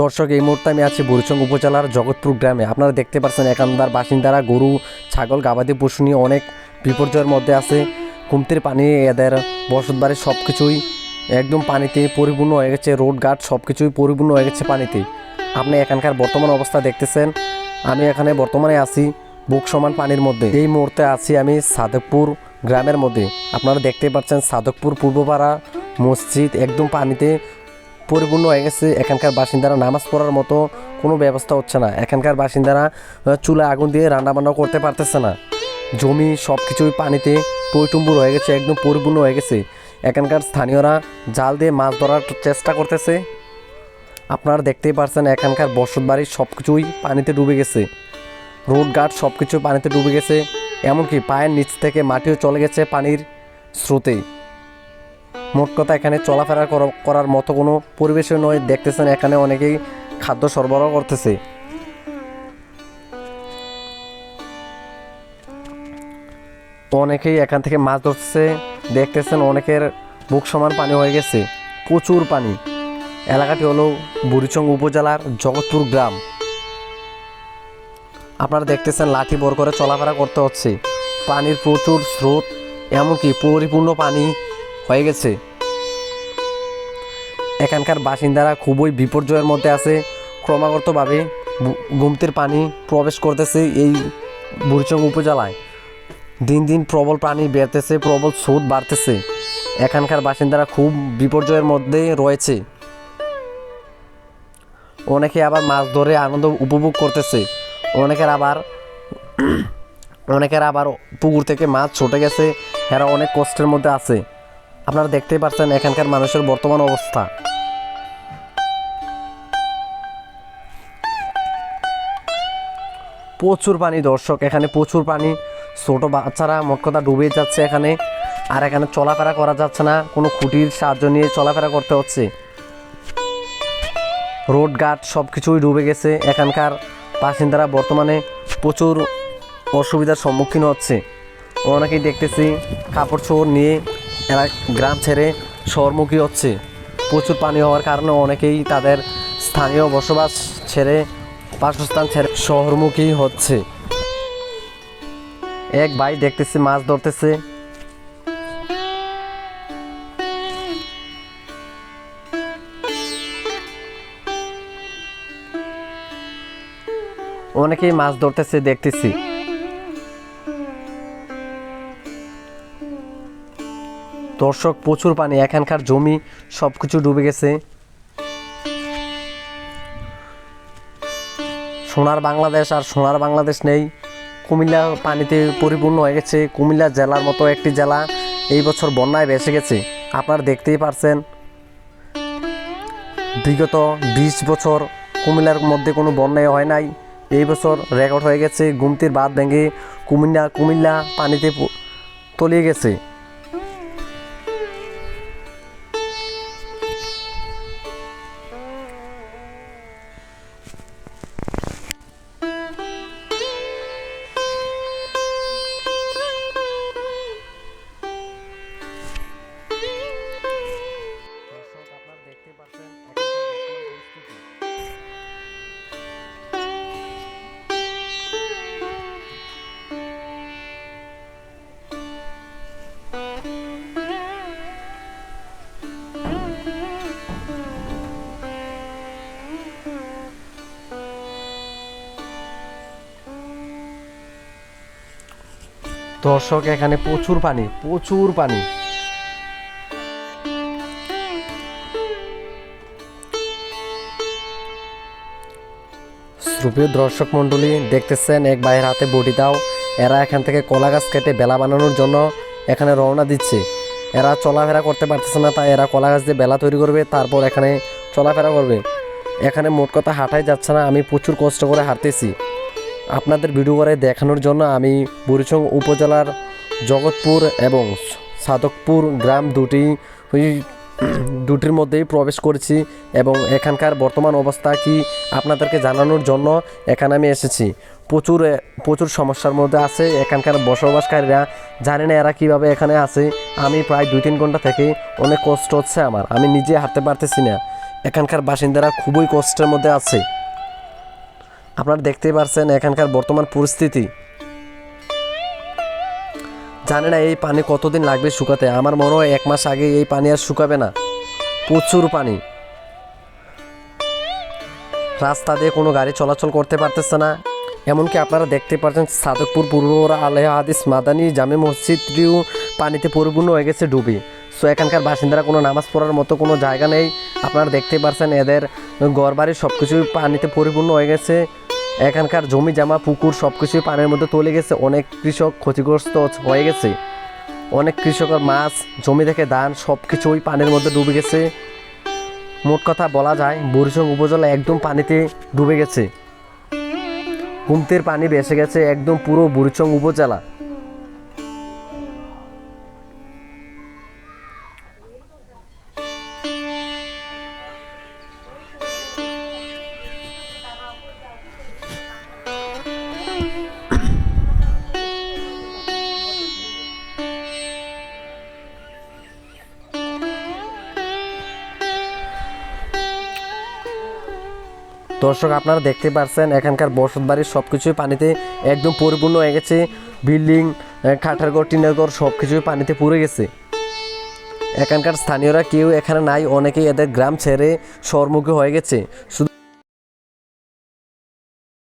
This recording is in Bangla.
দর্শক, এই মুহূর্তে আমি আছি বুড়িচং উপজেলার জগৎপুর গ্রামে। আপনারা দেখতে পাচ্ছেন এখানকার বাসিন্দারা গরু, ছাগল, গাবাদি পশু নিয়ে অনেক বিপর্যয়ের মধ্যে আছে। কুমতির পানি, এদের বসত বাড়ি সব কিছুই একদম পানিতে পরিপূর্ণ হয়ে গেছে, রোড ঘাট সব কিছুই পরিপূর্ণ হয়ে গেছে পানিতে। আপনি এখানকার বর্তমান অবস্থা দেখতেছেন, আমি এখানে বর্তমানে আছি বুক সমান পানির মধ্যে। এই মুহূর্তে আছি আমি সাদকপুর গ্রামের মধ্যে। আপনারা দেখতে পাচ্ছেন সাদকপুর পূর্বপাড়া মসজিদ একদম পানিতে পরিপূর্ণ হয়ে গেছে। এখানকার বাসিন্দারা নামাজ পড়ার মতো কোনো ব্যবস্থা হচ্ছে না। এখানকার বাসিন্দারা চুলায় আগুন দিয়ে রান্নাবান্না করতে পারতেছে না। জমি সব কিছুই পানিতে টইটুম্বুর হয়ে গেছে, একদম পরিপূর্ণ হয়ে গেছে। এখানকার স্থানীয়রা জাল দিয়ে মাছ ধরার চেষ্টা করতেছে। আপনারা দেখতেই পারছেন, এখানকার বসত বাড়ির সব কিছুই পানিতে ডুবে গেছে। রোড ঘাট সব কিছু পানিতে ডুবে গেছে। এমনকি পায়ের নিচ থেকে মাটিও চলে গেছে পানির স্রোতে মোট কথা এখানে চলাফেরা করার মতো কোনো পরিবেশও নয়। দেখতেছেন এখানে অনেকেই খাদ্য সরবরাহ করতেছে। অনেকেই এখান থেকে মাছ ধরতেছে। দেখতেছেন অনেকের বুক সমান পানি হয়ে গেছে। প্রচুর পানি। এলাকাটি হলো বুড়িচং উপজেলার জগৎপুর গ্রাম। আপনারা দেখতেছেন লাঠি বর করে চলাফেরা করতে হচ্ছে। পানির প্রচুর স্রোত, এমনকি পরিপূর্ণ পানি হয়ে গেছে। এখানকার বাসিন্দারা খুবই বিপর্যয়ের মধ্যে আছে। ক্রমাগতভাবে গুমতির পানি প্রবেশ করতেছে এই বুড়িচং উপজেলায়। দিন দিন প্রবল পানি বেরতেছে প্রবল স্রোত বাড়তেছে। এখানকার বাসিন্দারা খুব বিপর্যয়ের মধ্যে রয়েছে। অনেকে আবার মাছ ধরে আনন্দ উপভোগ করতেছে। অনেকের আবার অনেকের আবার পুকুর থেকে মাছ ছুটে গেছে। এরা অনেক কষ্টের মধ্যে আছে। আপনারা দেখতেই পাচ্ছেন এখানকার মানুষের বর্তমান অবস্থা। প্রচুর পানি, দর্শক, এখানে প্রচুর পানি। ছোট বাচ্চারা মোট কথা ডুবে যাচ্ছে এখানে, আর এখানে চলাফেরা করা যাচ্ছে না। কোনো খুঁটির সাহায্য নিয়ে চলাফেরা করতে হচ্ছে। রোড ঘাট সব কিছুই ডুবে গেছে। এখানকার বাসিন্দারা বর্তমানে প্রচুর অসুবিধার সম্মুখীন হচ্ছে। অনেকেই দেখতেছি কাপড় চোপড় নিয়ে এরা গ্রাম ছেড়ে শহরমুখী হচ্ছে। প্রচুর পানি হওয়ার কারণে অনেকেই তাদের স্থানীয় বসবাস ছেড়ে, বাসস্থান ছেড়ে শহরমুখী হচ্ছে। এক ভাই দেখতেছি, মাছ ধরতেছে। অনেকেই মাছ ধরতেছে, দেখতেছি। দর্শক প্রচুর পানি, এখানকার জমি সব কিছু ডুবে গেছে। সোনার বাংলাদেশ আর সোনার বাংলাদেশ নেই। কুমিল্লা পানিতে পরিপূর্ণ হয়ে গেছে। কুমিল্লা জেলার মতো একটি জেলা এই বছর বন্যায় ভেসে গেছে। আপনারা দেখতেই পারছেন। বিগত বিশ বছর কুমিল্লার মধ্যে কোনো বন্যায় হয় নাই। এই বছর রেকর্ড হয়ে গেছে, গুমতির বাদ ভেঙে কুমিল্লা কুমিল্লা পানিতে তলিয়ে গেছে। দর্শক, এখানে প্রচুর পানি প্রচুর পানি। শ্রুপীয় দর্শক মণ্ডলী, দেখতেছেন এক ভাইয়ের হাতে বটি দাও। এরা এখান থেকে কলা গাছ কেটে বেলা বানানোর জন্য এখানে রওনা দিচ্ছে। এরা চলাফেরা করতে পারতেছে না, তাই এরা কলা গাছ দিয়ে বেলা তৈরি করবে, তারপর এখানে চলাফেরা করবে। এখানে মোট কথা হাঁটাই যাচ্ছে না, আমি প্রচুর কষ্ট করে হাঁটতেছি। আপনাদের ভিডিও করে দেখানোর জন্য আমি বুড়িচং উপজেলার জগৎপুর এবং সাদকপুর গ্রাম দুটি দুটির মধ্যেই প্রবেশ করেছি এবং এখানকার বর্তমান অবস্থা কি আপনাদেরকে জানানোর জন্য এখানে আমি এসেছি। প্রচুর প্রচুর সমস্যার মধ্যে আছে এখানকার বসবাসকারীরা। জানি না এরা কীভাবে এখানে আছে। আমি প্রায় দুই তিন ঘণ্টা থেকে অনেক কষ্ট হচ্ছে আমার। আমি নিজে হাঁটতে পারতেছি না। এখানকার বাসিন্দারা খুবই কষ্টের মধ্যে আছে। আপনারা দেখতেই পারছেন এখানকার বর্তমান পরিস্থিতি। জানি না এই পানি কতদিন লাগবে শুকাতে। আমার মনে হয় এক মাস আগে এই পানি আর শুকাবে না। প্রচুর পানি। রাস্তা দিয়ে কোনো গাড়ি চলাচল করতে পারতেছে না। এমনকি আপনারা দেখতে পাচ্ছেন সাদকপুর পূর্বরা আলেহ হাদিস মাদানি জামে মসজিদটিও পানিতে পরিপূর্ণ হয়ে গেছে ডুবি। সো এখানকার বাসিন্দারা কোনো নামাজ পড়ার মতো কোনো জায়গা নেই। আপনারা দেখতে পাচ্ছেন এদের ঘরবাড়ি সব কিছুই পানিতে পরিপূর্ণ হয়ে গেছে। এখানকার জমি জামা, পুকুর সব কিছুই পানির মধ্যে তলে গেছে। অনেক কৃষক ক্ষতিগ্রস্ত হয়ে গেছে। অনেক কৃষকের মাছ, জমি থেকে ধান সব কিছুই পানির মধ্যে ডুবে গেছে। মোট কথা বলা যায় বরিশং উপজেলা একদম পানিতে ডুবে গেছে। কুমতির পানি বেসে গেছে একদম পুরো বুড়িচং উপজেলা। দর্শক, আপনারা দেখতে পারছেন, এখানকার বসত বাড়ির সব কিছুই পানিতে একদম পরিপূর্ণ হয়ে গেছে। বিল্ডিং কাঠার ঘর, টিনের ঘর সব কিছুই পানিতে পুড়ে গেছে। এখানকার স্থানীয়রা কেউ এখানে নাই, অনেকেই এদের গ্রাম ছেড়ে শহরমুখী হয়ে গেছে। শুধু